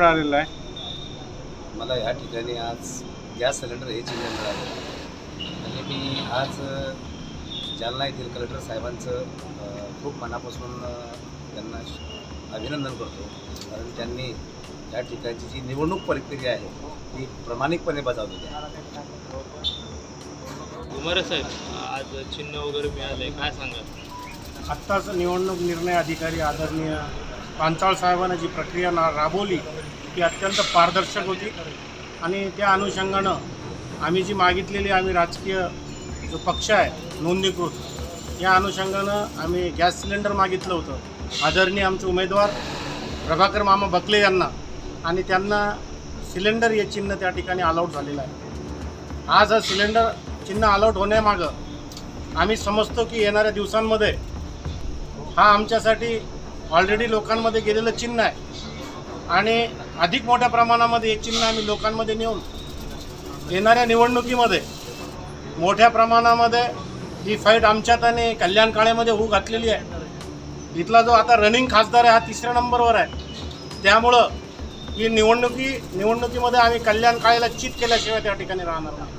मिळालेलं आहे. मला या ठिकाणी आज गॅस सिलेंडर हे चिन्ह मिळालं. आणि मी आज जालना येथील कलेक्टर साहेबांचं खूप मनापासून त्यांना अभिनंदन करतो. कारण त्यांनी या ठिकाणची जी निवडणूक प्रक्रिया आहे ती प्रामाणिकपणे बजावलेली आहे. उमरे साहेब आज चिन्ह वगैरे मिळालंय. काय सांगाल? आत्ताच निवडणूक निर्णय अधिकारी आदरणीय पांचाळ साहेबांनी जी प्रक्रिया ना राबवली ती अत्यंत पारदर्शक होती. आणि त्या अनुषंगानं आम्ही जी मागितलेली आम्ही राजकीय जो पक्ष आहे नोंदणीकृत या अनुषंगानं आम्ही गॅस सिलेंडर मागितलं होतं. आदरणीय आमचे उमेदवार प्रभाकर मामा बकले यांना आणि त्यांना सिलेंडर हे चिन्ह त्या ठिकाणी अलाउट झालेलं आहे. आज हा सिलेंडर चिन्ह अलाउट होण्यामागं आम्ही समजतो की येणाऱ्या दिवसांमध्ये हा आमच्यासाठी ऑलरेडी लोकांमध्ये गेलेलं चिन्ह आहे. आणि अधिक मोठ्या प्रमाणामध्ये हे चिन्ह आम्ही लोकांमध्ये नेऊन येणाऱ्या निवडणुकीमध्ये मोठ्या प्रमाणामध्ये ही फाईट आमच्यात आणि कल्याण काळेमध्ये होऊ घातलेली आहे. इथला जो आता रनिंग खासदार आहे हा तिसऱ्या नंबरवर आहे. त्यामुळं ही निवडणुकी निवडणुकीमध्ये आम्ही कल्याण काळेला चित केल्याशिवाय त्या ठिकाणी राहणार नाही.